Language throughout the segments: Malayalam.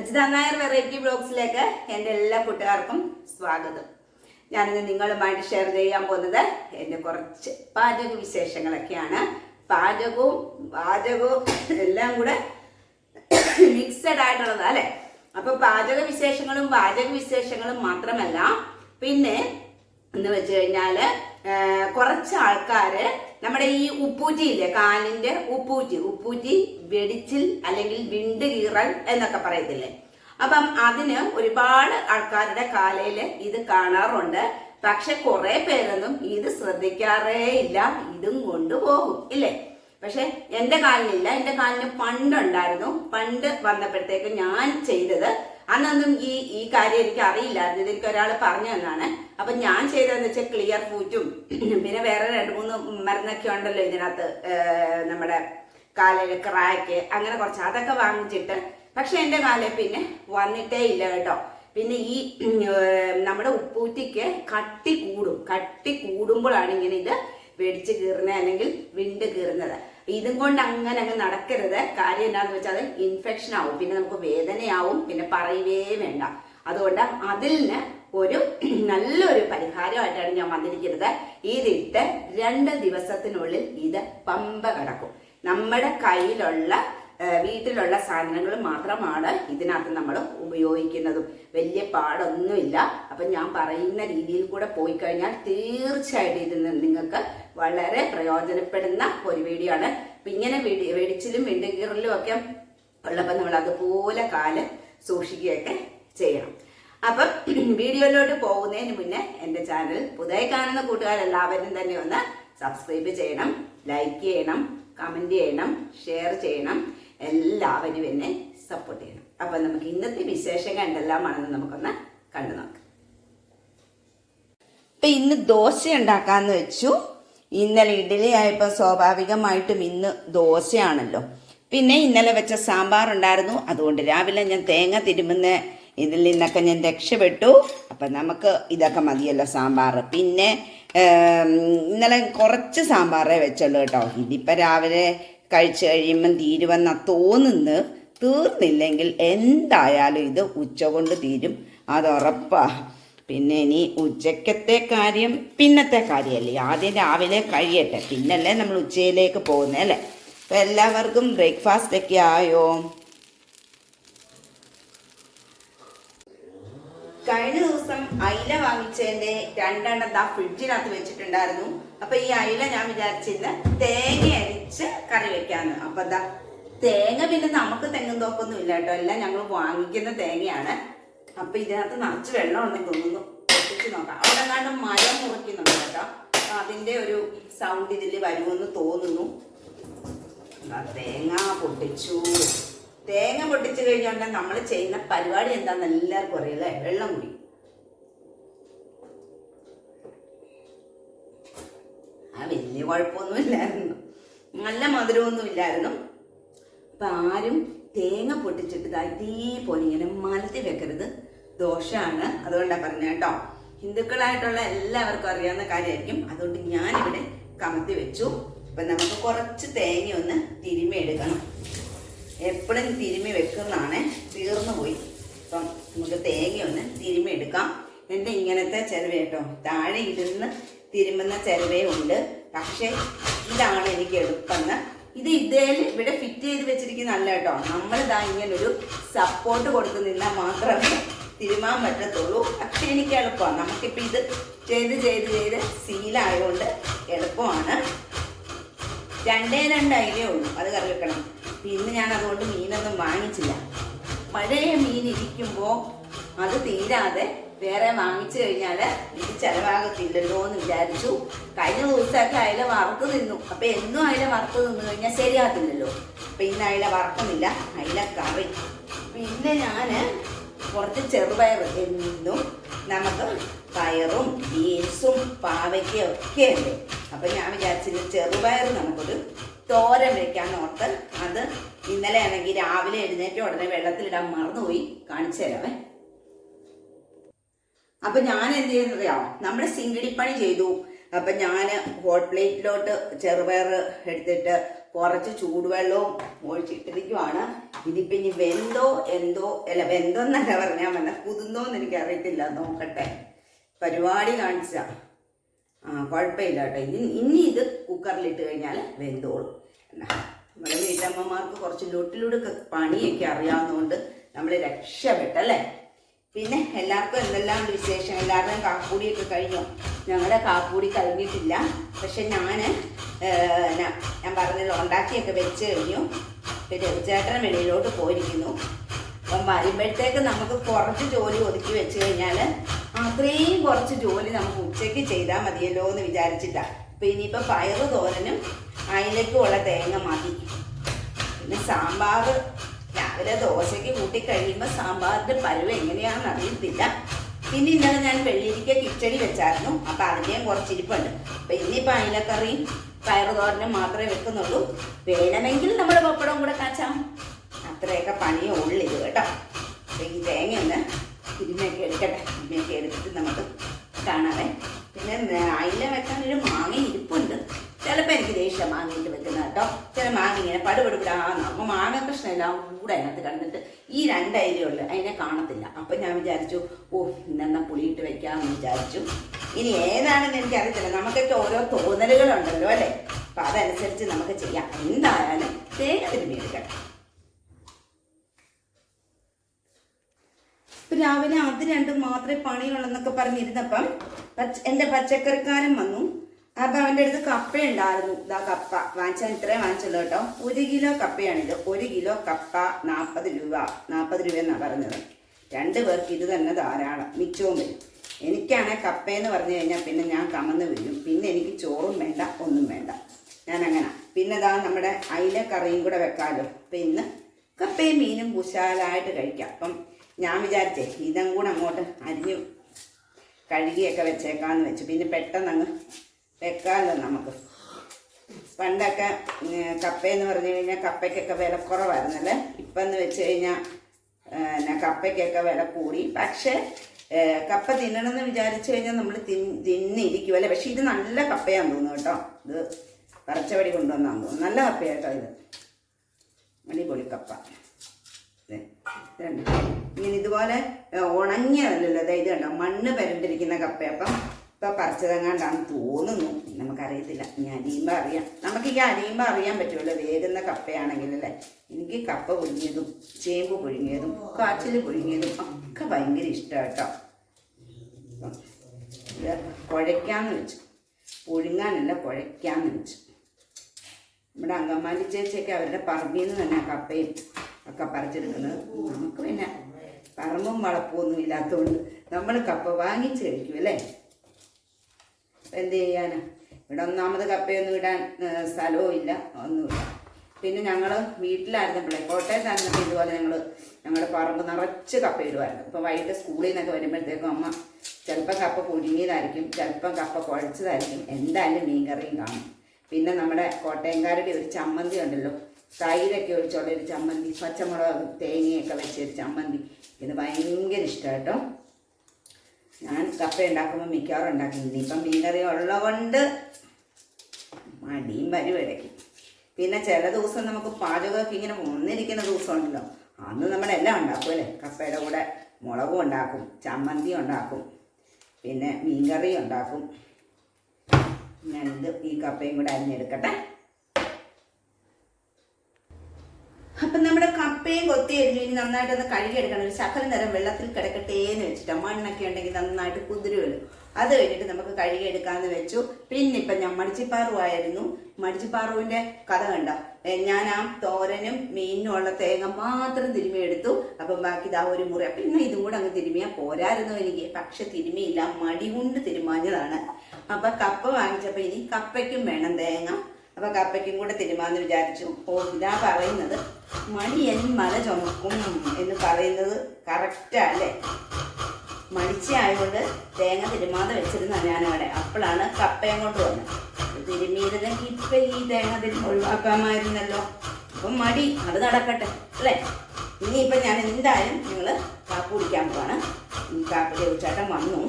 അജിത നായർ വെറൈറ്റി ബ്ലോഗ്സിലേക്ക് എന്റെ എല്ലാ കൂട്ടുകാർക്കും സ്വാഗതം. ഞാനിന്ന് നിങ്ങളുമായിട്ട് ഷെയർ ചെയ്യാൻ പോകുന്നത് എന്റെ കുറച്ച് പാചക വിശേഷങ്ങളൊക്കെയാണ്. പാചകവും പാചകവും എല്ലാം കൂടെ മിക്സഡ് ആയിട്ടുള്ളത് അല്ലേ? അപ്പൊ പാചക വിശേഷങ്ങളും പാചക വിശേഷങ്ങളും മാത്രമല്ല പിന്നെ എന്ന് വെച്ച് കഴിഞ്ഞാൽ കുറച്ച് ആൾക്കാര് നമ്മുടെ ഈ ഉപ്പൂറ്റി ഇല്ലേ? കാലിന്റെ ഉപ്പൂറ്റി. ഉപ്പൂറ്റി വെടിച്ചിൽ അല്ലെങ്കിൽ വിണ്ട് കീറൽ എന്നൊക്കെ പറയത്തില്ലേ? അപ്പം അതിന് ഒരുപാട് ആൾക്കാരുടെ കാലയിൽ ഇത് കാണാറുണ്ട്. പക്ഷെ കുറെ പേരൊന്നും ഇത് ശ്രദ്ധിക്കാറേ ഇല്ല. ഇതും കൊണ്ടുപോകും ഇല്ലേ? പക്ഷെ എന്റെ കാലിനില്ല എന്റെ കാലിന് പണ്ടുണ്ടായിരുന്നു. പണ്ട് വന്നപ്പോഴത്തേക്ക് ഞാൻ ചെയ്തത് അന്നൊന്നും ഈ ഈ കാര്യം എനിക്ക് അറിയില്ലായിരുന്നു. ഇതെനിക്ക് ഒരാൾ പറഞ്ഞു തന്നാണ്. അപ്പൊ ഞാൻ ചെയ്തതെന്ന് വെച്ചാൽ ക്ലിയർ ഫൂറ്റും പിന്നെ വേറെ രണ്ട് മൂന്ന് മരുന്നൊക്കെ ഉണ്ടല്ലോ ഇതിനകത്ത് നമ്മുടെ കാലിൽ ക്രാക്ക് അങ്ങനെ കുറച്ച് അതൊക്കെ വാങ്ങിച്ചിട്ട്. പക്ഷെ എന്റെ കാലിൽ പിന്നെ വന്നിട്ടേ ഇല്ല കേട്ടോ. പിന്നെ ഈ നമ്മുടെ ഉപ്പൂറ്റിക്ക് കട്ടി കൂടും. കട്ടി കൂടുമ്പോഴാണ് ഇങ്ങനെ ഇത് വെടിച്ച് കീറുന്നത് അല്ലെങ്കിൽ വിണ്ട് കീറുന്നത്. ഇതും കൊണ്ട് അങ്ങനെ അങ്ങ് നടക്കരുത്. കാര്യം എന്താന്ന് വെച്ചാൽ അത് ഇൻഫെക്ഷൻ ആവും. പിന്നെ നമുക്ക് വേദനയാവും. പിന്നെ പറയുവേ വേണ്ട. അതുകൊണ്ട് അതിന് ഒരു നല്ലൊരു പരിഹാരമായിട്ടാണ് ഞാൻ വന്നിരിക്കുന്നത്. ഇതിട്ട് രണ്ട് ദിവസത്തിനുള്ളിൽ ഇത് പമ്പ കിടക്കും. നമ്മുടെ കയ്യിലുള്ള വീട്ടിലുള്ള സാധനങ്ങൾ മാത്രമാണ് ഇതിനകത്ത് നമ്മൾ ഉപയോഗിക്കുന്നതും. വലിയ പാടൊന്നുമില്ല. അപ്പം ഞാൻ പറയുന്ന രീതിയിൽ കൂടെ പോയി കഴിഞ്ഞാൽ തീർച്ചയായിട്ടും ഇത് നിങ്ങൾക്ക് വളരെ പ്രയോജനപ്പെടുന്ന ഒരു വീഡിയോ ആണ്. അപ്പം ഇങ്ങനെ വെടി വെടിച്ചിലും വിണ്ടുകീറലും ഒക്കെ ഉള്ളപ്പോൾ നമ്മൾ അതുപോലെ കാൽ സൂക്ഷിക്കുകയൊക്കെ ചെയ്യണം. അപ്പം വീഡിയോയിലോട്ട് പോകുന്നതിന് മുന്നേ എന്റെ ചാനൽ പുതിയ കാണുന്ന കൂട്ടുകാരെല്ലാവരും തന്നെ ഒന്ന് സബ്സ്ക്രൈബ് ചെയ്യണം ലൈക്ക് ചെയ്യണം കമന്റ് ചെയ്യണം ഷെയർ ചെയ്യണം. എല്ലാവരും എന്നെ സപ്പോർട്ട് ചെയ്യണം. അപ്പം നമുക്ക് ഇന്നത്തെ വിശേഷങ്ങൾ എന്തെല്ലാമാണെന്ന് നമുക്കൊന്ന് കണ്ടു നോക്കാം. ഇപ്പം ഇന്ന് ദോശ ഉണ്ടാക്കാന്ന് വെച്ചു. ഇന്നലെ ഇഡ്ഡലി ആയപ്പോൾ സ്വാഭാവികമായിട്ടും ഇന്ന് ദോശയാണല്ലോ. പിന്നെ ഇന്നലെ വെച്ച സാമ്പാർ ഉണ്ടായിരുന്നു അതുകൊണ്ട് രാവിലെ ഞാൻ തേങ്ങ തിരുമുന്ന ഇതിൽ നിന്നൊക്കെ ഞാൻ രക്ഷപ്പെട്ടു. അപ്പം നമുക്ക് ഇതൊക്കെ മതിയല്ലോ സാമ്പാർ പിന്നെ ഇന്നലെ കുറച്ച് സാമ്പാറേ വെച്ചുള്ളൂ കേട്ടോ. ഇതിപ്പോൾ രാവിലെ കഴിച്ചു കഴിയുമ്പം തീരുവെന്നാ തോന്നുന്നു. തീർന്നില്ലെങ്കിൽ എന്തായാലും ഇത് ഉച്ച കൊണ്ട് തീരും. അത് ഉറപ്പാ. പിന്നെ ഇനി ഉച്ചക്കത്തെ കാര്യം പിന്നത്തെ കാര്യമല്ലേ? ആദ്യം രാവിലെ കഴിയട്ടെ. പിന്നല്ലേ നമ്മൾ ഉച്ചയിലേക്ക് പോകുന്നത് അല്ലേ? അപ്പം എല്ലാവർക്കും ബ്രേക്ക്ഫാസ്റ്റ് ഒക്കെ ആയോ കഴിഞ്ഞ ദിവസം അയില വാങ്ങിച്ചതിന്റെ രണ്ടെണ്ണം ആ ഫ്രിഡ്ജിനകത്ത് വെച്ചിട്ടുണ്ടായിരുന്നു. അപ്പൊ ഈ അയില ഞാൻ വിചാരിച്ചിരുന്ന തേങ്ങ അരിച്ച് കറി വെക്കാന്ന്. അപ്പൊ എന്താ തേങ്ങ പിന്നെ നമുക്ക് തെങ്ങും തോക്കൊന്നും ഇല്ല കേട്ടോ. എല്ലാം ഞങ്ങൾ വാങ്ങിക്കുന്ന തേങ്ങയാണ്. അപ്പൊ ഇതിനകത്ത് നിറച്ച് വെള്ളം ഉണ്ടെന്ന് തോന്നുന്നു. പൊട്ടിച്ച് നോക്കാം. അവിടെ കണ്ട് മരം മുറിക്കുന്നുണ്ട് കേട്ടോ. അപ്പൊ അതിന്റെ ഒരു സൗണ്ട് ഇതിൽ വരുമെന്ന് തോന്നുന്നു. തേങ്ങ പൊട്ടിച്ചു. തേങ്ങ പൊട്ടിച്ചു കഴിഞ്ഞാൽ നമ്മൾ ചെയ്യുന്ന പരിപാടി എന്താന്ന് എല്ലാവർക്കും അറിയില്ലേ വെള്ളം കുടി. ആ വലിയ കുഴപ്പമൊന്നുമില്ലായിരുന്നു. നല്ല മധുരമൊന്നും ഇല്ലായിരുന്നു അപ്പൊ ആരും തേങ്ങ പൊട്ടിച്ചിട്ട് ഇതേപോലെ ഇങ്ങനെ മലത്തി വെക്കരുത്. ദോഷമാണ് അതുകൊണ്ടാണ് പറഞ്ഞു കേട്ടോ. ഹിന്ദുക്കളായിട്ടുള്ള എല്ലാവർക്കും അറിയാവുന്ന കാര്യമായിരിക്കും. അതുകൊണ്ട് ഞാനിവിടെ കമത്തി വെച്ചു. അപ്പൊ നമുക്ക് കുറച്ച് തേങ്ങ ഒന്ന് തിരുമ്മി എടുക്കണം. എപ്പോഴും തിരുമ്മി വെക്കുന്നതാണ്. തീർന്നു പോയി. അപ്പം നമുക്ക് തേങ്ങ ഒന്ന് തിരുമ്മി എടുക്കാം. എന്റെ ഇങ്ങനത്തെ ചെലവ കേട്ടോ. താഴെ ഇരുന്ന് തിരുമുന്ന ചെലവേ ഉണ്ട്. പക്ഷേ ഇതാണ് എനിക്ക് എളുപ്പമെന്ന് ഇത് ഇതേൽ ഇവിടെ ഫിറ്റ് ചെയ്ത് വെച്ചിരിക്കുന്നതല്ല കേട്ടോ. നമ്മൾ ഇതാ ഇങ്ങനെ ഒരു സപ്പോർട്ട് കൊടുത്ത് നിന്നാൽ മാത്രമേ തിരുമാൻ പറ്റത്തുള്ളൂ. പക്ഷെ എനിക്ക് എളുപ്പമാണ്. നമുക്കിപ്പോൾ ഇത് ചെയ്ത് ചെയ്ത് ചെയ്ത് സീലായതുകൊണ്ട് എളുപ്പമാണ്. രണ്ടേ രണ്ട് അയിലേ ഉള്ളൂ. അത് കറി വെക്കണം. പിന്നെ ഞാൻ അതുകൊണ്ട് മീനൊന്നും വാങ്ങിച്ചില്ല. പഴയ മീൻ ഇരിക്കുമ്പോൾ അത് തീരാതെ വേറെ വാങ്ങിച്ചു കഴിഞ്ഞാൽ എനിക്ക് ചിലവാകത്തില്ലല്ലോ എന്ന് വിചാരിച്ചു. കഴിഞ്ഞ ദിവസമൊക്കെ അയില വറുത്ത് തിന്നു. അപ്പൊ എന്നും അയില വറുത്ത് തിന്നു കഴിഞ്ഞാൽ ശരിയാകത്തില്ലല്ലോ. അപ്പൊ ഇന്ന് അയില വറക്കുന്നില്ല. അയില കറി പിന്നെ ഞാൻ കുറച്ച് ചെറുപയർ എന്നും നമുക്ക് പയറും ബീൻസും പാവയ്ക്കും ഒക്കെ ഉണ്ട്. അപ്പൊ ഞാൻ വിചാരിച്ചത് ചെറുപയർ നമുക്കൊരു തോരൻ വെക്കാൻ ഓർത്ത് അത് ഇന്നലെ ആണെങ്കിൽ രാവിലെ എഴുന്നേറ്റ് ഉടനെ വെള്ളത്തിലിടാൻ മറന്നുപോയി കാണിച്ചു തരാമേ അപ്പൊ ഞാൻ എന്ത് ചെയ്യുന്നറിയാമോ നമ്മുടെ സിങ്കിടിപ്പണി ചെയ്തു. അപ്പൊ ഞാൻ ഹോട്ട് പ്ലേറ്റിലോട്ട് ചെറുപയർ എടുത്തിട്ട് കുറച്ച് ചൂടുവെള്ളവും ഒഴിച്ചിട്ടിരിക്കുവാണ്. ഇതിപ്പോ ഇനി വെന്തോ എന്തോ അല്ല വെന്തോ എന്നല്ല പറഞ്ഞാൽ വന്ന കുതിർന്നോന്ന് എനിക്ക് അറിയത്തില്ല നോക്കട്ടെ. പരിപാടി കാണിച്ച. ആ കുഴപ്പമില്ല കേട്ടോ. ഇനി ഇനി ഇത് കുക്കറിലിട്ട് കഴിഞ്ഞാൽ വെന്തോളും. എന്നാ, നമ്മുടെ വീട്ടമ്മമാർക്ക് കുറച്ച് ലൊട്ടിലൊടുക്ക് പണിയൊക്കെ അറിയാവുന്നതുകൊണ്ട് നമ്മൾ രക്ഷപ്പെട്ടല്ലേ പിന്നെ എല്ലാവർക്കും എന്തെല്ലാം വിശേഷം എല്ലാവരുടെയും കാക്കൂടിയൊക്കെ കഴിഞ്ഞു? ഞങ്ങളുടെ കാപ്പൂടി കഴിഞ്ഞിട്ടില്ല പക്ഷെ ഞാൻ ഞാൻ പറഞ്ഞല്ലോ ഉണ്ടാക്കിയൊക്കെ വെച്ച് കഴിഞ്ഞു. പിന്നെ ചേട്ടൻ വെളിയിലോട്ട് പോയിരിക്കുന്നു. അപ്പം വരുമ്പോഴത്തേക്ക് നമുക്ക് കുറച്ച് ജോലി ഒതുക്കി വെച്ച് കഴിഞ്ഞാൽ അത്രയും കുറച്ച് ജോലി നമുക്ക് ഉച്ചയ്ക്ക് ചെയ്താൽ മതിയല്ലോ എന്ന് വിചാരിച്ചിട്ടാണ് അപ്പം ഇനിയിപ്പോൾ പയറ് തോരനും അതിലേക്കുള്ള തേങ്ങ മതി. പിന്നെ സാമ്പാർ രാവിലെ ദോശയ്ക്ക് കൂട്ടി കഴിയുമ്പോൾ സാമ്പാറിന്റെ പരുവ് എങ്ങനെയാണെന്ന് അറിയത്തില്ല. പിന്നെ ഇന്നലെ ഞാൻ വെള്ളിരിക്ക കിച്ചടി വെച്ചായിരുന്നു. അപ്പൊ അതിന്റെയും കുറച്ചിരിപ്പുണ്ട്. അപ്പൊ ഇന്നിപ്പോ അയിലക്കറിയും പയറ് തോരനും മാത്രമേ വെക്കുന്നുള്ളൂ. വേണമെങ്കിൽ നമ്മൾ പപ്പടം കൂടെ കാച്ചാം. അത്രയൊക്കെ പണിയേ ഉള്ളു ഇത് കേട്ടോ. അപ്പൊ ഈ തേങ്ങ ഒന്ന് തിരുമ്മയൊക്കെ എടുക്കട്ടെ. തിരുമ്മയൊക്കെ എടുത്തിട്ട് നമുക്ക് കാണാവേ. പിന്നെ അയില വെക്കാൻ ഒരു മാങ്ങ ഇരിപ്പുണ്ട്. ചിലപ്പോൾ എനിക്ക് ദേഷ്യം മാങ്ങയിട്ട് കേട്ടോ ചില മാങ്ങ ഇങ്ങനെ പടുപടുപിടാന്ന്. അപ്പൊ മാങ്ങ കഷ്ണം എല്ലാം കൂടെ അതിനകത്ത് കിടന്നിട്ട് ഈ രണ്ട് അയിലുള്ളു അതിനെ കാണത്തില്ല. അപ്പൊ ഞാൻ വിചാരിച്ചു ഓ ഇന്നെന്നാ പുളിയിട്ട് വെക്കാമെന്ന് വിചാരിച്ചു. ഇനി ഏതാണെന്ന് എനിക്ക് അറിയത്തില്ല നമുക്കൊക്കെ ഓരോ തോന്നലുകളുണ്ടല്ലോ അല്ലേ? അപ്പൊ അതനുസരിച്ച് നമുക്ക് ചെയ്യാം. എന്തായാലും തേങ്ങ തിരുമ്മി രാവിലെ അത് രണ്ടും മാത്രമേ പണിയുള്ളൂ എന്നൊക്കെ പറഞ്ഞിരുന്നപ്പം എന്റെ പച്ചക്കറിക്കാരൻ വന്നു. അപ്പൊ അവന്റെ അടുത്ത് കപ്പ ഉണ്ടായിരുന്നു ഇതാ കപ്പ. വാങ്ങിച്ചാൽ ഇത്രയും വാങ്ങിച്ചല്ലോ കേട്ടോ. ഒരു കിലോ കപ്പയാണിത്. ഒരു കിലോ കപ്പ നാൽപ്പത് രൂപ. നാൽപ്പത് രൂപ എന്നാണ് പറഞ്ഞത്. രണ്ട് പേർക്ക് ഇത് തന്നെ ധാരാളം. മിച്ചവും വരും. എനിക്കാണെ കപ്പയെന്ന് പറഞ്ഞു കഴിഞ്ഞാൽ പിന്നെ ഞാൻ കമന്ന് വരും. പിന്നെ എനിക്ക് ചോറും വേണ്ട ഒന്നും വേണ്ട. ഞാൻ അങ്ങനെ പിന്നെ ഇതാ നമ്മുടെ അയില കറിയും കൂടെ വെക്കാമല്ലോ അപ്പം ഇന്ന് കപ്പയും മീനും കുശാലായിട്ട് കഴിക്കാം. അപ്പം ഞാൻ വിചാരിച്ചേ ഇതും കൂടെ അങ്ങോട്ട് അരിഞ്ഞു കഴുകിയൊക്കെ വെച്ചേക്കാന്ന് വെച്ചു. പിന്നെ പെട്ടെന്ന് അങ്ങ് വെക്കാമല്ലോ നമുക്ക്. പണ്ടൊക്കെ കപ്പയെന്ന് പറഞ്ഞു കഴിഞ്ഞാൽ കപ്പയ്ക്കൊക്കെ വില കുറവായിരുന്നല്ലേ? ഇപ്പം എന്ന് വെച്ച് കഴിഞ്ഞാൽ പിന്നെ കപ്പയ്ക്കൊക്കെ വില കൂടി. പക്ഷേ കപ്പ കപ്പ തിന്നണമെന്ന് വിചാരിച്ചു കഴിഞ്ഞാൽ നമ്മൾ തിൻ തിന്നിരിക്കുമല്ലേ പക്ഷേ ഇത് നല്ല കപ്പയാന്ന് തോന്നുന്നു കേട്ടോ. ഇത് പറച്ചവടി കൊണ്ടുവന്നാന്ന് തോന്നുന്നു. നല്ല കപ്പയാട്ടോ ഇത്. അടിപൊളി കപ്പ? ഇങ്ങനെ ഇതുപോലെ ഉണങ്ങിയതല്ലല്ലോ. അതായത് കണ്ടോ? മണ്ണ് പരണ്ടിരിക്കുന്ന കപ്പ അപ്പം ഇപ്പൊ പറിച്ചതെങ്ങാണ്ടാന്ന് തോന്നുന്നു. നമുക്കറിയത്തില്ല. ഇനി അരിയുമ്പോൾ അറിയാം. നമുക്ക് ഈ അരിയുമ്പോൾ അറിയാൻ പറ്റുമല്ലോ വേഗുന്ന കപ്പയാണെങ്കിൽ അല്ലേ? എനിക്ക് കപ്പ പുഴുങ്ങിയതും ചേമ്പ് പുഴുങ്ങിയതും കാച്ചിൽ പുഴുങ്ങിയതും ഒക്കെ ഭയങ്കര ഇഷ്ടമാണ് കേട്ടോ ഇത് വെച്ചു. പുഴുങ്ങാനല്ല കുഴയ്ക്കാന്ന് വെച്ചു. നമ്മുടെ അങ്കമാലി ചേച്ചിയൊക്കെ അവരുടെ പറമ്പിൽ നിന്ന് തന്നെ കപ്പയും ഒക്കെ പറിച്ചെടുക്കുന്നത്. നമുക്ക് പിന്നെ പറമ്പും വളപ്പും ഇല്ലാത്തതുകൊണ്ട് നമ്മൾ കപ്പ വാങ്ങിച്ച് കഴിക്കും അല്ലേ? എന്ത് ചെയ്യാനാ. ഇവിടെ ഒന്നാമത് കപ്പയൊന്നും ഇടാൻ സ്ഥലവും ഇല്ല ഒന്നുമില്ല. പിന്നെ ഞങ്ങൾ വീട്ടിലായിരുന്നപ്പോഴേ കോട്ടയത്തായിരുന്നപ്പോൾ ഇതുപോലെ ഞങ്ങൾ ഞങ്ങളുടെ പറമ്പ് നിറച്ച് കപ്പ ഇടുമായിരുന്നു ഇപ്പോൾ വൈകിട്ട് സ്കൂളിൽ നിന്നൊക്കെ വരുമ്പോഴത്തേക്കും അമ്മ ചിലപ്പോൾ കപ്പ പുഴുങ്ങിയതായിരിക്കും ചിലപ്പം കപ്പ കുഴച്ചതായിരിക്കും. എന്തായാലും മീൻകറിയും കാണും. പിന്നെ നമ്മുടെ കോട്ടയംകാരുടെ ഒരു ചമ്മന്തി ഉണ്ടല്ലോ. തൈരൊക്കെ ഒഴിച്ചുള്ള ഒരു ചമ്മന്തി പച്ചമുളക് തേങ്ങയൊക്കെ വെച്ച ഒരു ചമ്മന്തി. ഇത് ഭയങ്കര ഇഷ്ടം കേട്ടോ. ഞാൻ കപ്പ ഉണ്ടാക്കുമ്പോൾ മിക്കവാറും ഉണ്ടാക്കുന്നത് ഇനിയിപ്പം മീൻകറി ഉള്ളതുകൊണ്ട് മടിയും വരും ഇടയ്ക്ക്. പിന്നെ ചില ദിവസം നമുക്ക് പാചകമൊക്കെ ഇങ്ങനെ വന്നിരിക്കുന്ന ദിവസം ഉണ്ടല്ലോ അന്ന് നമ്മളെല്ലാം ഉണ്ടാക്കും അല്ലേ? കപ്പയുടെ കൂടെ മുളകും ഉണ്ടാക്കും ചമ്മന്തി ഉണ്ടാക്കും പിന്നെ മീൻകറി ഉണ്ടാക്കും. ഞാനിത് ഈ കപ്പയും കൂടെ അരിഞ്ഞെടുക്കട്ടെ. അപ്പം നമ്മുടെ കപ്പയും കൊത്തി ഇനി നന്നായിട്ടൊന്ന് കഴുകിയെടുക്കണം. ഒരു ശകലം നേരം വെള്ളത്തിൽ കിടക്കട്ടെ എന്ന് വെച്ചിട്ട്. മണ്ണൊക്കെ ഉണ്ടെങ്കിൽ നന്നായിട്ട് കുതിരുമല്ലോ അത് കഴിഞ്ഞിട്ട് നമുക്ക് കഴുകിയെടുക്കാന്ന് വെച്ചു. പിന്നെ ഇപ്പം ഞാൻ മടിച്ചിപ്പാറുവായിരുന്നു. മടിച്ചിപ്പാറുവിന്റെ കഥ കണ്ട? ഞാൻ ആ തോരനും മീനും ഉള്ള തേങ്ങ മാത്രം തിരുമിയെടുത്തു അപ്പം ബാക്കി ഇതാ ഒരു മുറി. അപ്പം ഇന്ന് ഇതും കൂടെ അങ്ങ് തിരുമിയാൽ പോരായിരുന്നു എനിക്ക്. പക്ഷെ തിരുമിയില്ല മടി കൊണ്ട് തിരുമാഞ്ഞതാണ് അപ്പം കപ്പ വാങ്ങിച്ചപ്പോൾ ഇനി കപ്പയ്ക്കും വേണം തേങ്ങ. അപ്പൊ കപ്പയ്ക്കും കൂടെ തിരുമാന്ന് വിചാരിച്ചു. ഓ ഇതാ പറയുന്നത്. മണി എൻ മല ചുമക്കും എന്ന് പറയുന്നത് കറക്റ്റാ മടിച്ച ആയതുകൊണ്ട് തേങ്ങ തിരുമാതെ വെച്ചിരുന്ന ഞാനവിടെ. അപ്പോഴാണ് കപ്പയും കൊണ്ട് വന്നത്. തിരുമിയിരുന്നെങ്കിൽ ഇപ്പൊ ഈ തേങ്ങ ഒഴിവാക്കാമായിരുന്നല്ലോ. അപ്പം മടി അത് നടക്കട്ടെ അല്ലേ? ഇനിയിപ്പം ഞാൻ എന്തായാലും നിങ്ങൾ കാപ്പ് കുടിക്കാൻ പോവാണ്. ഈ കാപ്പ് ദേവച്ചേട്ടൻ വന്നു.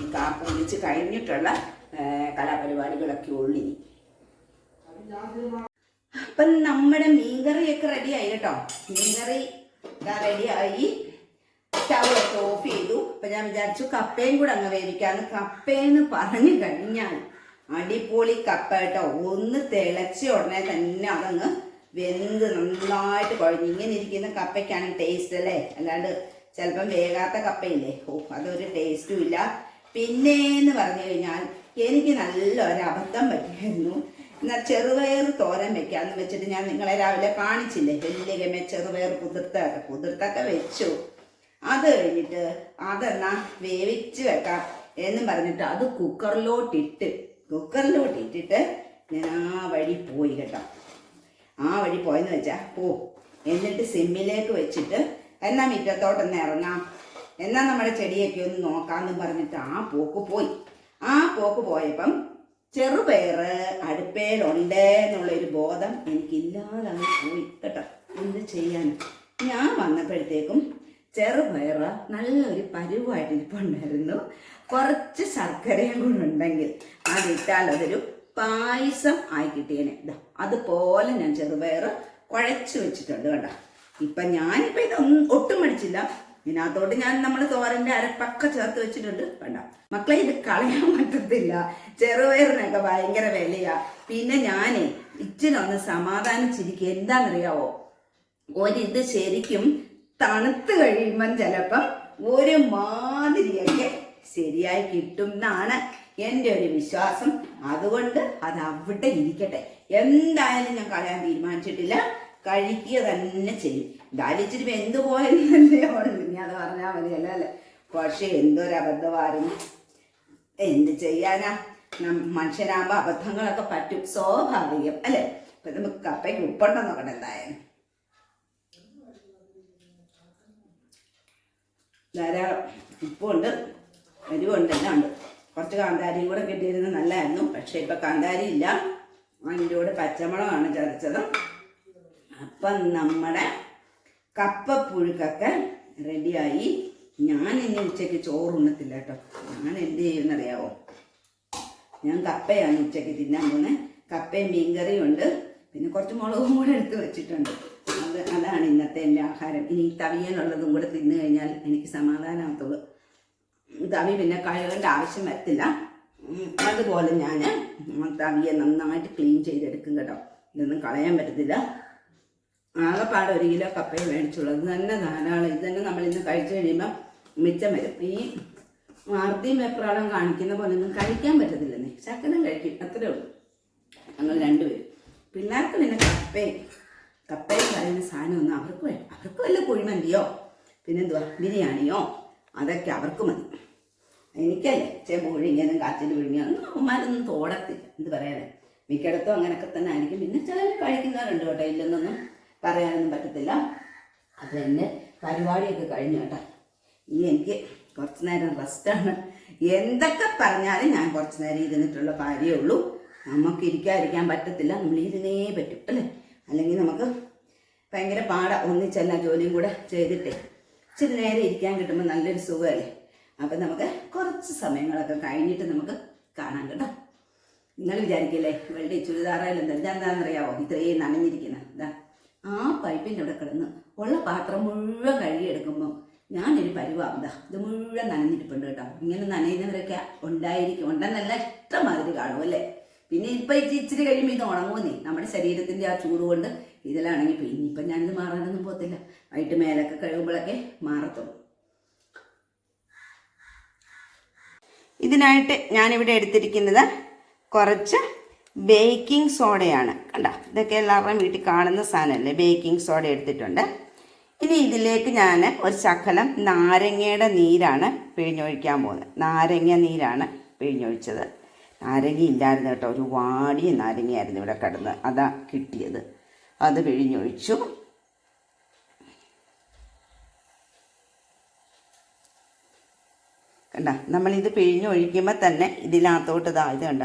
ഈ കാപ്പ് കുടിച്ച് കഴിഞ്ഞിട്ടുള്ള കലാപരിപാടികളൊക്കെ ഉള്ളിനി അപ്പം നമ്മുടെ മീൻകറിയൊക്കെ റെഡിയായി കേട്ടോ. മീൻകറി റെഡിയായി സ്റ്റവ് ഒക്കെ ഓഫ് ചെയ്തു. അപ്പം ഞാൻ വിചാരിച്ചു കപ്പയും കൂടെ അങ്ങ് വേവിക്കാന്ന്. കപ്പയെന്ന് പറഞ്ഞു കഴിഞ്ഞാൽ അടിപൊളി കപ്പ കേട്ടോ. ഒന്ന് തിളച്ച ഉടനെ തന്നെ അതങ്ങ് വെന്ത് നന്നായിട്ട് കുഴഞ്ഞു. ഇങ്ങനെ ഇരിക്കുന്ന കപ്പയ്ക്കാണ് ടേസ്റ്റ് അല്ലേ? അല്ലാണ്ട് ചിലപ്പം വേകാത്ത കപ്പയില്ലേ? ഓ അതൊരു ടേസ്റ്റും ഇല്ല. പിന്നേന്ന് പറഞ്ഞു കഴിഞ്ഞാൽ എനിക്ക് നല്ലൊരു അബദ്ധം പറ്റിയായിരുന്നു എന്നാൽ ചെറുപയർ തോരൻ വെക്കാന്ന് വെച്ചിട്ട് ഞാൻ നിങ്ങളെ രാവിലെ കാണിച്ചില്ലേ? വലിയ ഗമ ചെറുപയർ കുതിർത്തൊക്കെ കുതിർത്തൊക്കെ വെച്ചു. അത് കഴിഞ്ഞിട്ട് അതെന്നാ വേവിച്ച് വെക്കാം എന്ന് പറഞ്ഞിട്ട് അത് കുക്കറിലോട്ടിട്ട് കുക്കറിലോട്ടിട്ടിട്ട് ഞാൻ ആ വഴി പോയി കേട്ടോ. ആ വഴി പോയെന്ന് വെച്ചാ പോ. എന്നിട്ട് സിമ്മിലേക്ക് വെച്ചിട്ട് എന്നാ മുറ്റത്തോട്ടൊന്ന് ഇറങ്ങാം. എന്നാ നമ്മുടെ ചെടിയൊക്കെ ഒന്ന് നോക്കാമെന്ന് പറഞ്ഞിട്ട് ആ പോക്ക് പോയി. ആ പോക്ക് പോയപ്പം ചെറുപയറ് അടുപ്പേലുണ്ട് എന്നുള്ളൊരു ബോധം എനിക്കില്ലാതായി പോയി കേട്ടോ. എന്ത് ചെയ്യാൻ? ഞാൻ വന്നപ്പോഴത്തേക്കും ചെറുപയറ് നല്ലൊരു പരുവായിട്ടിരിപ്പുണ്ടായിരുന്നു. കുറച്ച് ശർക്കരയും കൂടെ ഉണ്ടെങ്കിൽ അതിട്ടാൽ അതൊരു പായസം ആയി കിട്ടിയേനെ. ഇതാ അതുപോലെ ഞാൻ ചെറുപയർ കുഴച്ച് വെച്ചിട്ടുണ്ട് കേട്ടോ ഇപ്പം ഞാനിപ്പോൾ ഇതൊന്നും ഒട്ടും മടിച്ചില്ല. ഇതിനകത്തോട്ട് ഞാൻ നമ്മൾ തോരന്റെ അരപ്പൊക്കെ ചേർത്ത് വെച്ചിട്ടുണ്ട്. വേണ്ട. മക്കളെ ഇത് കളയാൻ പറ്റത്തില്ല. ചെറുപയറിനൊക്കെ ഭയങ്കര വിലയാ. പിന്നെ ഞാനേ ഇച്ചിരി ഒന്ന് സമാധാനിച്ചിരിക്കുക എന്താണെന്നറിയാവോ? ഒരിത് ശരിക്കും തണുത്ത് കഴിയുമ്പം ചിലപ്പം ഒരു മാതിരിയൊക്കെ ശരിയായി കിട്ടും എന്നാണ് എന്റെ ഒരു വിശ്വാസം. അതുകൊണ്ട് അത് അവിടെ ഇരിക്കട്ടെ. എന്തായാലും ഞാൻ കളയാൻ തീരുമാനിച്ചിട്ടില്ല. കഴിക്കുക തന്നെ ചെയ്യും. എന്തായാലും പോയല്ലേ പോയെന്നല്ലേ ഉള്ളൂ ഇനി അത് പറഞ്ഞാൽ മതിയല്ലോ അല്ലേ പക്ഷേ എന്തൊരു അബദ്ധമായിരുന്നു എന്ത് ചെയ്യാനാ? മനുഷ്യനാകുമ്പോൾ അബദ്ധങ്ങളൊക്കെ പറ്റും സ്വാഭാവികം അല്ലേ? അപ്പൊ നമുക്ക് കപ്പയ്ക്ക് ഉപ്പുണ്ടോ നോക്കട്ടെ എന്തായാലും. ധാരാളം ഉപ്പുണ്ട് എരിവുണ്ട് എല്ലാം ഉണ്ട്. കുറച്ച് കാന്താരിയും കൂടെ കിട്ടിയിരുന്നത് നല്ലതായിരുന്നു പക്ഷേ ഇപ്പം കാന്താരി ഇല്ല. അതിന്റെ കൂടെ പച്ചമുളകാണ് ചതച്ചത്. അപ്പം നമ്മുടെ കപ്പപ്പുഴുക്കൊക്കെ റെഡിയായി. ഞാൻ ഇനി ഉച്ചയ്ക്ക് ചോറുണ്ണത്തില്ല കേട്ടോ. ഞാൻ എന്ത് ചെയ്യുമെന്നറിയാവോ? ഞാൻ കപ്പയാണ് ഉച്ചയ്ക്ക് തിന്നാൻ പോകുന്നത് കപ്പയും മീൻകറിയും ഉണ്ട്. പിന്നെ കുറച്ച് മുളകും കൂടെ എടുത്ത് വെച്ചിട്ടുണ്ട്. അത് അതാണ് ഇന്നത്തെ എന്റെ ആഹാരം. ഇനി തവിയനുള്ളതും കൂടെ തിന്നു കഴിഞ്ഞാൽ എനിക്ക് സമാധാനമാകത്തുള്ളൂ തവി പിന്നെ കഴുകേണ്ട ആവശ്യം വരത്തില്ല. അതുപോലെ ഞാൻ തവിയെ നന്നായിട്ട് ക്ലീൻ ചെയ്തെടുക്കും കേട്ടോ. ഇതൊന്നും കളയാൻ പറ്റത്തില്ല. ആകെപ്പാടെ ഒരു കിലോ കപ്പയും മേടിച്ചുള്ളത്. ഇത് തന്നെ ധാരാളം. ഇത് തന്നെ നമ്മൾ ഇന്ന് കഴിച്ചു കഴിയുമ്പോൾ മിച്ചം വരും. ഈ വാർത്തയും വെപ്രാളം കാണിക്കുന്ന പോലെ ഒന്നും കഴിക്കാൻ പറ്റത്തില്ലെന്നേ ശക്കനം കഴിക്കും. അത്രേ ഉള്ളൂ. ഞങ്ങൾ രണ്ടുപേരും. പിള്ളേർക്ക് പിന്നെ കപ്പയും. കപ്പയും പറയുന്ന സാധനമൊന്നും അവർക്ക് വേണം അവർക്ക് വല്ല കുഴിമന്തിയോ? പിന്നെന്തുവാ? ബിരിയാണിയോ? അതൊക്കെ അവർക്ക് മതി. എനിക്കല്ലേ ചേ പുഴുങ്ങിയതും കാച്ചിൽ പുഴുങ്ങിയതും അമ്മമാരൊന്നും തോടത്തില്ല. എന്ത് പറയാനേ? മിക്കയിടത്തും അങ്ങനെയൊക്കെ തന്നെ ആയിരിക്കും. പിന്നെ ചിലർ കഴിക്കുന്നവരുണ്ട് കേട്ടോ. ഇല്ലെന്നൊന്നും പറയാനൊന്നും പറ്റത്തില്ല. അത് എന്റെ പരിപാടിയൊക്കെ കഴിഞ്ഞു കേട്ടോ. ഇനി എനിക്ക് കുറച്ച് നേരം റെസ്റ്റാണ് എന്തൊക്കെ പറഞ്ഞാലും ഞാൻ കുറച്ച് നേരം ഇരുന്നിട്ടുള്ള കാര്യമേ ഉള്ളൂ. നമുക്ക് ഇരിക്കാതിരിക്കാൻ പറ്റത്തില്ല. നമ്മൾ ഇരുന്നേ പറ്റും അല്ലേ? അല്ലെങ്കിൽ നമുക്ക് ഭയങ്കര പാടാ ഒന്നിച്ചെല്ലാ ജോലിയും കൂടെ ചെയ്തിട്ടേ. ഇച്ചിരി നേരം ഇരിക്കാൻ കിട്ടുമ്പോൾ നല്ലൊരു സുഖമല്ലേ? അപ്പം നമുക്ക് കുറച്ച് സമയങ്ങളൊക്കെ കഴിഞ്ഞിട്ട് നമുക്ക് കാണാം കേട്ടോ. നിങ്ങൾ വിചാരിക്കില്ലേ വെള്ളി ചുരിദാറായാലും എന്താ? എന്താണെന്നറിയാവോ ഇത്രയും നനഞ്ഞിരിക്കുന്നത്. ഇതാ ആ പൈപ്പിന്റെ അവിടെ കിടന്ന് ഉള്ള പാത്രം മുഴുവൻ കഴുകിയെടുക്കുമ്പോൾ ഞാനൊരു പരിവാന്ത ഇതാ മുഴുവൻ നനഞ്ഞിരിപ്പുണ്ട് കേട്ടോ. ഇങ്ങനെ നനയുന്നവരൊക്കെ ഉണ്ടായിരിക്കും ഉണ്ടെന്നല്ല ഇഷ്ടമാതിരി കാണും അല്ലേ? പിന്നെ ഇപ്പം ഇച്ചിരി ഇച്ചിരി കഴിയുമ്പോൾ ഇത് ഉണങ്ങുന്നേ നമ്മുടെ ശരീരത്തിന്റെ ആ ചൂട് കൊണ്ട് ഇതിലാണെങ്കിൽ പിന്നെ ഇനിയിപ്പം ഞാനിത് മാറാനൊന്നും പോകത്തില്ല. വൈകിട്ട് മേലൊക്കെ കഴുകുമ്പോഴൊക്കെ മാറത്തുള്ളൂ. ഇതിനായിട്ട് ഞാനിവിടെ എടുത്തിരിക്കുന്നത് കുറച്ച് ബേക്കിംഗ് സോഡയാണ്. കണ്ട? ഇതൊക്കെ എല്ലാവരുടെയും വീട്ടിൽ കാണുന്ന സാധനമല്ലേ? ബേക്കിംഗ് സോഡ എടുത്തിട്ടുണ്ട്. ഇനി ഇതിലേക്ക് ഞാൻ ഒരു ശകലം നാരങ്ങയുടെ നീരാണ് പിഴിഞ്ഞൊഴിക്കാൻ പോകുന്നത്. നാരങ്ങ നീരാണ് പിഴിഞ്ഞൊഴിച്ചത്. നാരങ്ങ ഇല്ലായിരുന്നു കേട്ടോ. ഒരു വാടിയ നാരങ്ങയായിരുന്നു ഇവിടെ കിടന്ന് അതാ കിട്ടിയത്. അത് പിഴിഞ്ഞൊഴിച്ചു. കണ്ട? നമ്മളിത് പിഴിഞ്ഞൊഴിക്കുമ്പോൾ തന്നെ ഇതിനകത്തോട്ട് ഇതാ ഇത് കണ്ട?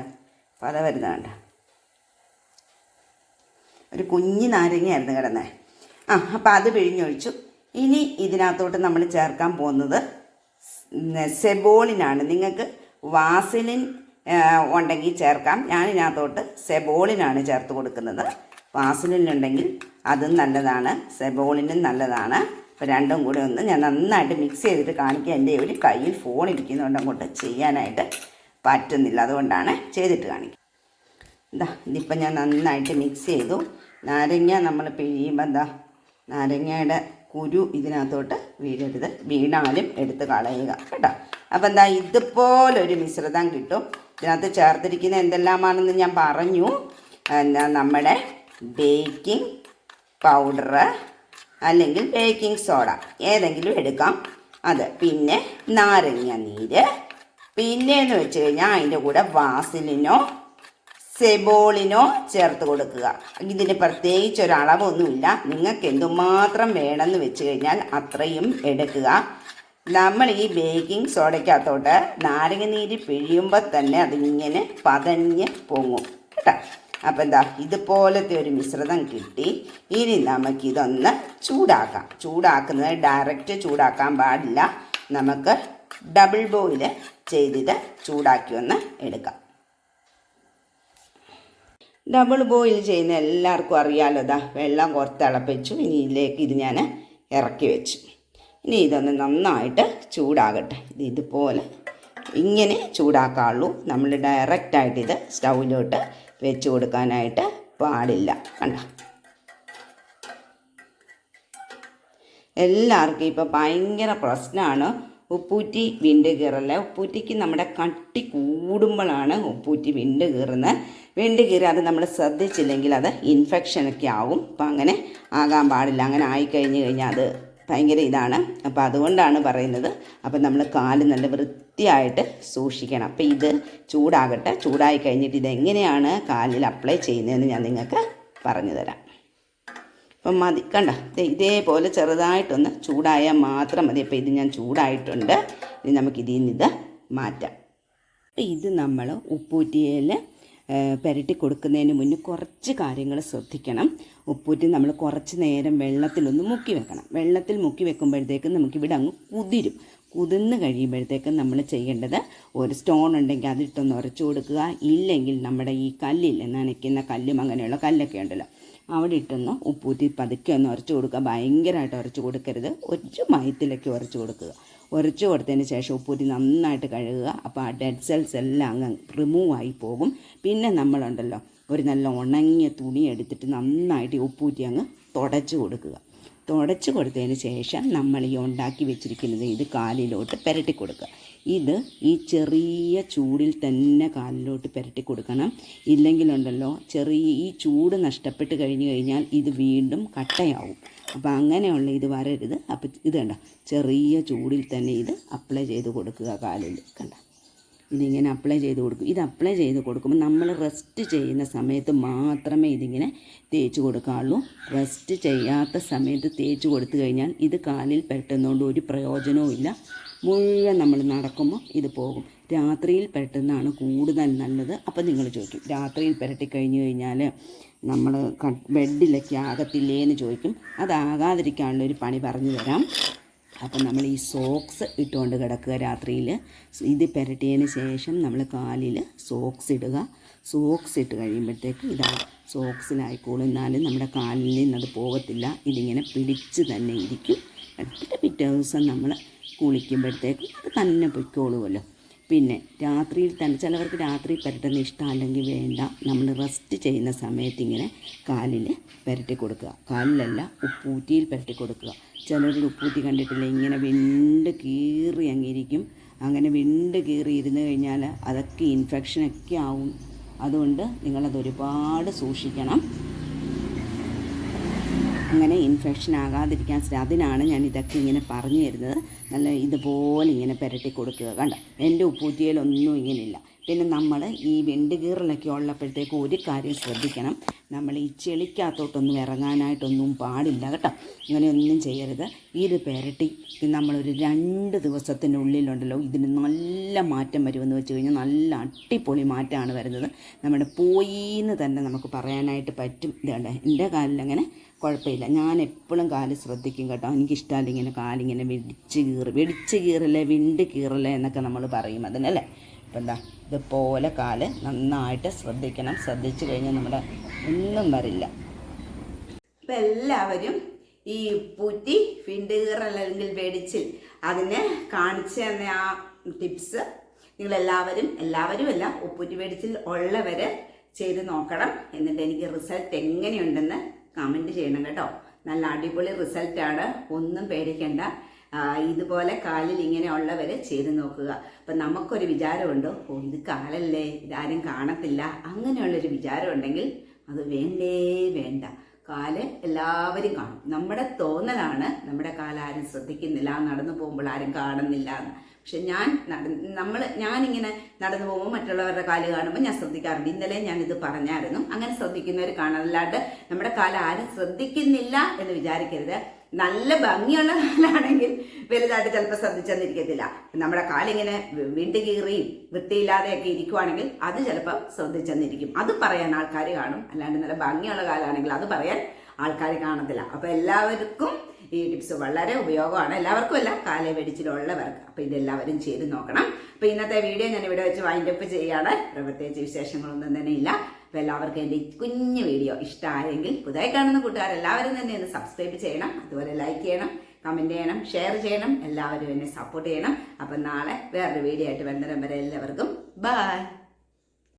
പത വരുന്നുണ്ട് ഒരു കുഞ്ഞു നാരങ്ങയായിരുന്നു കിടന്നേ. ആ അപ്പം അത് പിഴിഞ്ഞൊഴിച്ചു. ഇനി ഇതിനകത്തോട്ട് നമ്മൾ ചേർക്കാൻ പോകുന്നത് സെബോളിനാണ്. നിങ്ങൾക്ക് വാസിലിൻ ഉണ്ടെങ്കിൽ ചേർക്കാം. ഞാൻ ഇതിനകത്തോട്ട് സെബോളിനാണ് ചേർത്ത് കൊടുക്കുന്നത്. വാസലിനുണ്ടെങ്കിൽ അതും നല്ലതാണ്. സെബോളിനും നല്ലതാണ്. അപ്പോൾ രണ്ടും കൂടെ ഒന്ന് ഞാൻ നന്നായിട്ട് മിക്സ് ചെയ്തിട്ട് കാണിക്കുക എന്റെ ഒരു കയ്യിൽ ഫോൺ ഇരിക്കുന്നതുകൊണ്ട് അങ്ങോട്ട് ചെയ്യാനായിട്ട്. പറ്റുന്നില്ല. അതുകൊണ്ടാണ് ചെയ്തിട്ട് കാണിക്കുക എന്താ ഇതിപ്പം ഞാൻ നന്നായിട്ട് മിക്സ് ചെയ്തു. നാരങ്ങ നമ്മൾ പിഴിയുമ്പോൾ എന്താ നാരങ്ങയുടെ കുരു ഇതിനകത്തോട്ട് വീഴരുത്. വീണാലും എടുത്ത് കളയുക കേട്ടോ. അപ്പോൾ എന്താ ഇതുപോലൊരു മിശ്രിതം കിട്ടും. ഇതിനകത്ത് ചേർത്തിരിക്കുന്ന എന്തെല്ലാമാണെന്ന് ഞാൻ പറഞ്ഞു. എന്താ നമ്മുടെ ബേക്കിംഗ് പൗഡർ അല്ലെങ്കിൽ ബേക്കിംഗ് സോഡ ഏതെങ്കിലും എടുക്കാം. അത് പിന്നെ നാരങ്ങ നീര് പിന്നെയെന്ന് വെച്ച് കഴിഞ്ഞാൽ അതിന്റെ കൂടെ വാസിലിനോ സെബോളിനോ ചേർത്ത് കൊടുക്കുക. ഇതിന് പ്രത്യേകിച്ച് ഒരളവൊന്നുമില്ല നിങ്ങൾക്ക് എന്തുമാത്രം വേണമെന്ന് വെച്ച് കഴിഞ്ഞാൽ അത്രയും എടുക്കുക. നമ്മൾ ഈ ബേക്കിംഗ് സോഡയ്ക്കകത്തോട്ട് നാരങ്ങ നീര് പിഴിയുമ്പോൾ തന്നെ അതിങ്ങനെ പതഞ്ഞ് പൊങ്ങും. കേട്ടോ? അപ്പം എന്താ ഇതുപോലത്തെ ഒരു മിശ്രിതം കിട്ടി. ഇനി നമുക്കിതൊന്ന് ചൂടാക്കാം. ചൂടാക്കുന്നത് ഡയറക്റ്റ് ചൂടാക്കാൻ പാടില്ല. നമുക്ക് ഡബിൾ ബോയിൽ ചെയ്തിട്ട് ചൂടാക്കി ഒന്ന് എടുക്കാം. ഡബിൾ ബോയിൽ ചെയ്യുന്ന എല്ലാവർക്കും അറിയാലോ ഇതാ വെള്ളം കുറച്ച് തിളപ്പിച്ചു. ഇനി ഇതിലേക്ക് ഇത് ഞാൻ ഇറക്കി വെച്ചു. ഇനി ഇതൊന്ന് നന്നായിട്ട് ചൂടാകട്ടെ. ഇത് ഇതുപോലെ ഇങ്ങനെ ചൂടാക്കാവുള്ളൂ. നമ്മൾ ഡയറക്റ്റായിട്ട് ഇത് സ്റ്റൗവിലോട്ട് വെച്ച് കൊടുക്കാനായിട്ട് പാടില്ല കണ്ട? എല്ലാവർക്കും ഇപ്പോൾ ഭയങ്കര പ്രശ്നമാണ് ഉപ്പൂറ്റി വിണ്ട് കീറല്ല ഉപ്പൂറ്റിക്ക് നമ്മുടെ കട്ടി കൂടുമ്പോഴാണ് ഉപ്പൂറ്റി വിണ്ട് കീറുന്നത് വിണ്ട് കീറി അത് നമ്മൾ ശ്രദ്ധിച്ചില്ലെങ്കിൽ അത് ഇൻഫെക്ഷനൊക്കെ ആവും. അപ്പം അങ്ങനെ ആകാൻ പാടില്ല. അങ്ങനെ ആയിക്കഴിഞ്ഞ് കഴിഞ്ഞാൽ അത് ഭയങ്കര ഇതാണ്. അപ്പോൾ അതുകൊണ്ടാണ് പറയുന്നത്. അപ്പം നമ്മൾ കാൽ നല്ല വൃത്തിയായിട്ട് സൂക്ഷിക്കണം. അപ്പോൾ ഇത് ചൂടാകട്ടെ. ചൂടായി കഴിഞ്ഞിട്ട് ഇതെങ്ങനെയാണ് കാലിൽ അപ്ലൈ ചെയ്യുന്നതെന്ന് ഞാൻ നിങ്ങൾക്ക് പറഞ്ഞു തരാം. അപ്പം മതി. കണ്ട? ഇതേപോലെ ചെറുതായിട്ടൊന്ന് ചൂടായാൽ മാത്രം മതി. അപ്പോൾ ഇത് ഞാൻ ചൂടായിട്ടുണ്ട്. ഇനി നമുക്ക് ഇതിൽ നിന്ന് ഇത് മാറ്റാം. അപ്പം ഇത് നമ്മൾ ഉപ്പൂറ്റിയിൽ പുരട്ടി കൊടുക്കുന്നതിന് മുന്നേ കുറച്ച് കാര്യങ്ങൾ ശ്രദ്ധിക്കണം. ഉപ്പൂറ്റി നമ്മൾ കുറച്ച് നേരം വെള്ളത്തിലൊന്ന് മുക്കി വെക്കണം. വെള്ളത്തിൽ മുക്കി വെക്കുമ്പോഴത്തേക്കും നമുക്കിവിടെ അങ്ങ് കുതിരും. കുതിർന്ന് കഴിയുമ്പോഴത്തേക്കും നമ്മൾ ചെയ്യേണ്ടത് ഒരു സ്റ്റോൺ ഉണ്ടെങ്കിൽ അതിട്ടൊന്ന് ഉരച്ചു കൊടുക്കുക. ഇല്ലെങ്കിൽ നമ്മുടെ ഈ കല്ലിൽ നനയ്ക്കുന്ന കല്ലും അങ്ങനെയുള്ള കല്ലൊക്കെ ഉണ്ടല്ലോ. അവിടെ ഇട്ടൊന്ന് ഉപ്പൂത്തി പതുക്കെ ഒന്ന് ഉരച്ച് കൊടുക്കുക. ഭയങ്കരമായിട്ട് ഉരച്ച് കൊടുക്കരുത്. ഒരു മയത്തിലേക്ക് ഉരച്ച് കൊടുക്കുക. ഉരച്ച് കൊടുത്തതിന് ശേഷം ഉപ്പൂത്തി നന്നായിട്ട് കഴുകുക. അപ്പോൾ ആ ഡെഡ് സെൽസ് എല്ലാം അങ്ങ് റിമൂവ് ആയി പോകും. പിന്നെ നമ്മളുണ്ടല്ലോ ഒരു നല്ല ഉണങ്ങിയ തുണി എടുത്തിട്ട് നന്നായിട്ട് ഉപ്പൂറ്റി അങ്ങ് തുടച്ച് കൊടുക്കുക. തുടച്ച് കൊടുത്തതിന് ശേഷം നമ്മൾ ഈ ഉണ്ടാക്കി വെച്ചിരിക്കുന്നത് ഇത് കാലിലോട്ട് പുരട്ടി കൊടുക്കുക. ഇത് ഈ ചെറിയ ചൂടിൽ തന്നെ കാലിലോട്ട് പുരട്ടി കൊടുക്കണം. ഇല്ലെങ്കിലുണ്ടല്ലോ ചെറിയ ഈ ചൂട് നഷ്ടപ്പെട്ട് കഴിഞ്ഞ് കഴിഞ്ഞാൽ ഇത് വീണ്ടും കട്ടയാവും. അപ്പോൾ അങ്ങനെയുള്ള ഇത് വരരുത്. അപ്പോൾ ഇത് കണ്ട ചെറിയ ചൂടിൽ തന്നെ ഇത് അപ്ലൈ ചെയ്ത് കൊടുക്കുക കാലിൽ. കണ്ട? ഇതിങ്ങനെ അപ്ലൈ ചെയ്ത് കൊടുക്കും. ഇത് അപ്ലൈ ചെയ്ത് കൊടുക്കുമ്പോൾ നമ്മൾ റെസ്റ്റ് ചെയ്യുന്ന സമയത്ത് മാത്രമേ ഇതിങ്ങനെ തേച്ച് കൊടുക്കാറുള്ളൂ റെസ്റ്റ് ചെയ്യാത്ത സമയത്ത് തേച്ച് കൊടുത്തു കഴിഞ്ഞാൽ ഇത് കാലിൽ പെട്ടെന്നുകൊണ്ട് ഒരു പ്രയോജനവും ഇല്ല. മുഴുവൻ നമ്മൾ നടക്കുമ്പോൾ ഇത് പോകും. രാത്രിയിൽ പെരട്ടുന്നതാണ് കൂടുതൽ നല്ലത്. അപ്പോൾ നിങ്ങൾ ചോദിക്കും രാത്രിയിൽ പുരട്ടി കഴിഞ്ഞു കഴിഞ്ഞാൽ നമ്മൾ ബെഡിലൊക്കെ ആകത്തില്ലേ എന്ന് ചോദിക്കും. അതാകാതിരിക്കാനുള്ള ഒരു പണി പറഞ്ഞു തരാം. അപ്പം നമ്മൾ ഈ സോക്സ് ഇട്ടുകൊണ്ട് കിടക്കുക രാത്രിയിൽ ഇത് പുരട്ടിയതിന് ശേഷം നമ്മൾ കാലിൽ സോക്സ് ഇടുക. സോക്സ് ഇട്ട് കഴിയുമ്പോഴത്തേക്ക് ഇതാ സോക്സിലായിക്കോളും. എന്നാലും നമ്മുടെ കാലിൽ നിന്നത് പോകത്തില്ല. ഇതിങ്ങനെ പിടിച്ച് തന്നെ ഇരിക്കും. എന്നിട്ട് പിറ്റേ ദിവസം നമ്മൾ കുളിക്കുമ്പോഴത്തേക്ക് അത് തന്നെ പൊയ്ക്കോളുമല്ലോ പിന്നെ രാത്രിയിൽ തന്നെ ചിലവർക്ക് രാത്രി പുരട്ടുന്ന ഇഷ്ടമല്ലെങ്കിൽ വേണ്ട നമ്മൾ റെസ്റ്റ് ചെയ്യുന്ന സമയത്ത് ഇങ്ങനെ കാലിൽ പുരട്ടി കൊടുക്കുക. കാലിലല്ല ഉപ്പൂറ്റിയിൽ പുരട്ടി കൊടുക്കുക. ചിലർ ഉപ്പൂറ്റി കണ്ടിട്ടില്ല ഇങ്ങനെ വിണ്ട് കീറി അങ്ങിരിക്കും. അങ്ങനെ വിണ്ട് കീറി ഇരുന്ന് കഴിഞ്ഞാൽ അതൊക്കെ ഇൻഫെക്ഷനൊക്കെ ആവും. അതുകൊണ്ട് നിങ്ങളത് ഒരുപാട് സൂക്ഷിക്കണം. അങ്ങനെ ഇൻഫെക്ഷൻ ആകാതിരിക്കാൻ അതിനാണ് ഞാൻ ഇതൊക്കെ ഇങ്ങനെ പറഞ്ഞു തരുന്നത്. നല്ല ഇതുപോലെ ഇങ്ങനെ പുരട്ടി കൊടുക്കുക. കണ്ടോ? എന്റെ ഉപ്പൂറ്റിയിലൊന്നും ഇങ്ങനെയില്ല പിന്നെ നമ്മൾ ഈ വെണ്ട് കീറലൊക്കെ ഉള്ളപ്പോഴത്തേക്ക് ഒരു കാര്യം ശ്രദ്ധിക്കണം. നമ്മൾ ഈ ചെളിക്കകത്തോട്ടൊന്നും ഇറങ്ങാനായിട്ടൊന്നും പാടില്ല കേട്ടോ. അങ്ങനെയൊന്നും ചെയ്യരുത്. ഇത് പുരട്ടി നമ്മളൊരു രണ്ട് ദിവസത്തിനുള്ളിലുണ്ടല്ലോ ഇതിന് നല്ല മാറ്റം വരുമെന്ന് വെച്ച് കഴിഞ്ഞാൽ നല്ല അടിപൊളി മാറ്റമാണ് വരുന്നത്. നമ്മുടെ പോയിന്ന് തന്നെ നമുക്ക് പറയാനായിട്ട് പറ്റും. ഇതുണ്ട് എന്റെ കാലിലങ്ങനെ കുഴപ്പമില്ല. ഞാൻ എപ്പോഴും കാൽ ശ്രദ്ധിക്കും കേട്ടോ. എനിക്കിഷ്ടമല്ല ഇങ്ങനെ കാലിങ്ങനെ വെടിച്ച് കീറി വെടിച്ച് കീറല്ലേ വിണ്ട് കീറല്ലേ എന്നൊക്കെ നമ്മൾ പറയും അതിനല്ലേ അപ്പം എന്താ ഇതുപോലെ കാൽ നന്നായിട്ട് ശ്രദ്ധിക്കണം. ശ്രദ്ധിച്ചു കഴിഞ്ഞാൽ നമ്മുടെ ഒന്നും വരില്ല. അപ്പം എല്ലാവരും ഈ പൂറ്റി ഫിൻഡീർ അല്ലെങ്കിൽ വെടിച്ചിൽ അതിനെ കാണിച്ചു തന്ന ആ ടിപ്സ് നിങ്ങളെല്ലാവരും എല്ലാവരും അല്ല ഉപ്പൂറ്റി വെടിച്ചിൽ ഉള്ളവർ ചെയ്ത് നോക്കണം എന്നിട്ട് എനിക്ക് റിസൾട്ട് എങ്ങനെയുണ്ടെന്ന് കമന്റ് ചെയ്യണം കേട്ടോ. നല്ല അടിപൊളി റിസൾട്ടാണ്. ഒന്നും പേടിക്കണ്ട. ഇതുപോലെ കാലിൽ ഇങ്ങനെ ചെയ്ത് നോക്കുക. അപ്പം നമുക്കൊരു വിചാരമുണ്ട് ഓ ഇത് കാലല്ലേ ഇതാരും കാണത്തില്ല. അങ്ങനെയുള്ളൊരു വിചാരം ഉണ്ടെങ്കിൽ അത് വേണ്ടേ വേണ്ട. കാൽ എല്ലാവരും കാണും. നമ്മുടെ തോന്നലാണ് നമ്മുടെ കാലാരും ശ്രദ്ധിക്കുന്നില്ല നടന്നു പോകുമ്പോൾ ആരും കാണുന്നില്ല പക്ഷെ ഞാൻ നമ്മൾ ഞാനിങ്ങനെ നടന്നു പോകുമ്പോൾ മറ്റുള്ളവരുടെ കാൽ കാണുമ്പോൾ ഞാൻ ശ്രദ്ധിക്കാറുണ്ട്. ഇന്നലെ ഞാനിത് പറഞ്ഞായിരുന്നു. അങ്ങനെ ശ്രദ്ധിക്കുന്നവർ കാണാം അല്ലാണ്ട് നമ്മുടെ കാൽ ആരും ശ്രദ്ധിക്കുന്നില്ല എന്ന് വിചാരിക്കരുത്. നല്ല ഭംഗിയുള്ള കാലാണെങ്കിൽ വലുതായിട്ട് ചിലപ്പോൾ ശ്രദ്ധിച്ചെന്നിരിക്കത്തില്ല. നമ്മുടെ കാലിങ്ങനെ വീണ്ടു കീറിയും വൃത്തിയില്ലാതെയൊക്കെ ഇരിക്കുവാണെങ്കിൽ അത് ചിലപ്പോൾ ശ്രദ്ധിച്ചെന്നിരിക്കും. അത് പറയാൻ ആൾക്കാർ കാണും. അല്ലാണ്ട് നല്ല ഭംഗിയുള്ള കാലാണെങ്കിൽ അത് പറയാൻ ആൾക്കാർ കാണത്തില്ല. അപ്പോൾ എല്ലാവർക്കും ഈ ടിപ്സ് വളരെ ഉപയോഗമാണ്. എല്ലാവർക്കും അല്ല കാലേ വെടിച്ചിലുള്ളവർക്ക് അപ്പോൾ ഇതെല്ലാവരും ചെയ്ത് നോക്കണം. അപ്പോൾ ഇന്നത്തെ വീഡിയോ ഞാൻ ഇവിടെ വെച്ച് വൈൻഡപ്പ് ചെയ്യാണ്. ഇവിടെ പ്രത്യേകിച്ച് വിശേഷങ്ങളൊന്നും തന്നെ ഇല്ല. അപ്പോൾ എല്ലാവർക്കും എന്റെ കുഞ്ഞു വീഡിയോ ഇഷ്ടമായെങ്കിൽ പുതിയ കാണുന്ന കൂട്ടുകാരെല്ലാവരും തന്നെ ഒന്ന് സബ്സ്ക്രൈബ് ചെയ്യണം. അതുപോലെ ലൈക്ക് ചെയ്യണം കമന്റ് ചെയ്യണം ഷെയർ ചെയ്യണം. എല്ലാവരും എന്നെ സപ്പോർട്ട് ചെയ്യണം. അപ്പം നാളെ വേറൊരു വീഡിയോ ആയിട്ട് വരുന്നവരെ എല്ലാവർക്കും ബൈ